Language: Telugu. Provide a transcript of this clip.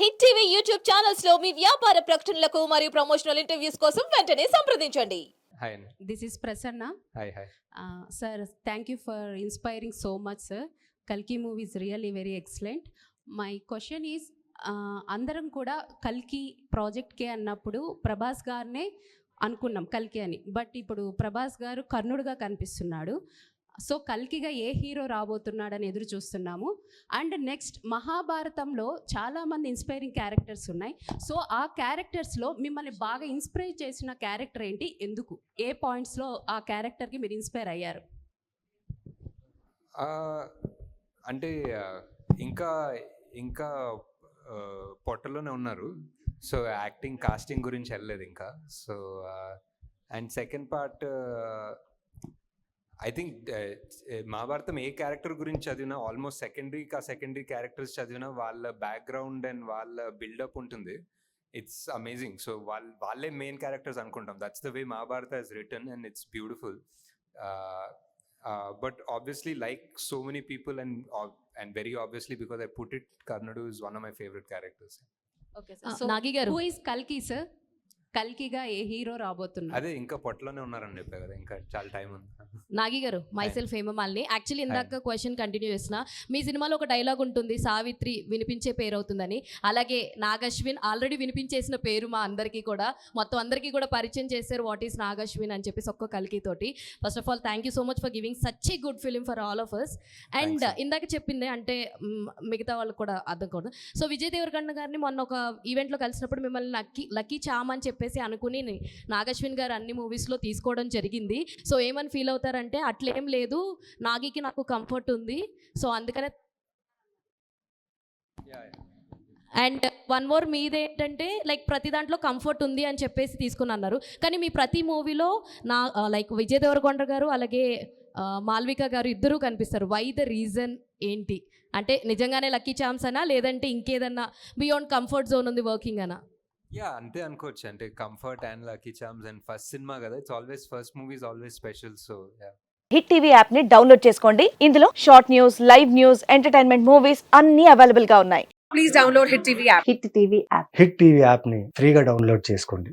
హిట్ టీవీ యూట్యూబ్ ఛానల్స్లో మీ వ్యాపార ప్రకటనలకు మరియు ప్రమోషనల్ ఇంటర్వ్యూస్ కోసం వెంటనే సంప్రదించండి. హాయ్ అండి this is Prasanna hi hi sir thank you for inspiring so much sir కల్కి movie is really very excellent my question is అందరం కూడా కల్కి ప్రాజెక్ట్కే అన్నప్పుడు ప్రభాస్ గారినే అనుకున్నాం కల్కి అని. బట్ ఇప్పుడు ప్రభాస్ గారు కర్ణుడుగా కనిపిస్తున్నాడు. సో కల్కిగా ఏ హీరో రాబోతున్నాడని ఎదురు చూస్తున్నాము. అండ్ నెక్స్ట్ మహాభారతంలో చాలామంది ఇన్స్పైరింగ్ క్యారెక్టర్స్ ఉన్నాయి. సో ఆ క్యారెక్టర్స్లో మిమ్మల్ని బాగా ఇన్స్పైర్ చేసిన క్యారెక్టర్ ఏంటి? ఎందుకు? ఏ పాయింట్స్లో ఆ క్యారెక్టర్కి మీరు ఇన్స్పైర్ అయ్యారు? అంటే ఇంకా ఇంకా పొట్టలోనే ఉన్నారు. సో యాక్టింగ్ కాస్టింగ్ గురించి వెళ్ళలేదు ఇంకా. So and second part I think Mahabharatam A character గురించి చదివినా ఆల్మోస్ట్ సెకండరీ కా సెకండరీ క్యారెక్టర్స్ చదివినా వాళ్ళ బ్యాక్గ్రౌండ్ అండ్ వాళ్ళ బిల్డప్ ఉంటుంది. ఇట్స్ అమేజింగ్ సో వాళ్ళ వాళ్ళే మెయిన్ క్యారెక్టర్స్ అనుకుంటాం. That's the way Mahabharata is return and it's beautiful but obviously like so many people and and very obviously because I put it Karnudu is one of my favourite characters okay so Nagi garu who is కల్కి సార్ కల్కిగా ఏ హీరో రాబోతున్నారు అదే ఇంకా పొట్టలోనే ఉన్నారని చెప్పా కదా ఇంకా చాలా టైం ఉంది. Nagi garu myself Hemamalini. Actually ఇందాక క్వశ్చన్ కంటిన్యూ చేసిన మీ సినిమాలో ఒక డైలాగ్ ఉంటుంది సావిత్రి వినిపించే పేరు అవుతుందని. అలాగే నాగశ్విన్ ఆల్రెడీ వినిపించేసిన పేరు మా అందరికీ కూడా. మొత్తం అందరికీ కూడా పరిచయం చేశారు వాట్ ఈస్ నాగశ్విన్ అని చెప్పేసి ఒక్క కలికి తోటి. First of all thank you so much for giving such a good film for all of us and. ఇందాక చెప్పింది అంటే మిగతా వాళ్ళకి కూడా అర్థం కూడా సో విజయ్ దేవరకొండ గారిని మొన్న ఒక ఈవెంట్లో కలిసినప్పుడు మిమ్మల్ని లక్కీ లక్కీ చామ్ అని చెప్పేసి అనుకుని నాగశ్విన్ గారు అన్ని మూవీస్లో తీసుకోవడం జరిగింది. సో ఏమని ఫీల్ అవుతారంటే అట్లేం లేదు నాగికి నాకు కంఫర్ట్ ఉంది. సో అందుకనే అండ్ వన్ మోర్ మీదేంటంటే లైక్ ప్రతి దాంట్లో కంఫర్ట్ ఉంది అని చెప్పేసి తీసుకుని అన్నారు కానీ మీ ప్రతి మూవీలో నా లైక్ విజయ్ దేవరకొండ గారు అలాగే మాల్విక గారు ఇద్దరూ కనిపిస్తారు. వై ద రీజన్ ఏంటి? అంటే నిజంగానే లక్కీ ఛాన్స్ అనా లేదంటే ఇంకేదన్నా బియాండ్ కంఫర్ట్ జోన్ ఉంది వర్కింగ్ అనా? యా అంతే అనుకోవచ్చు. అంటే comfort and lucky charms and first cinema కదా it's always first movie is always special so yeah. Hit TV యాప్ని డౌన్లోడ్ చేసుకోండి. ఇందులో short news live news entertainment movies అన్ని అవైలబుల్గా ఉన్నాయి. please download Hit TV app. Hit TV app. Hit TV యాప్ని ఫ్రీగా డౌన్లోడ్ చేసుకోండి.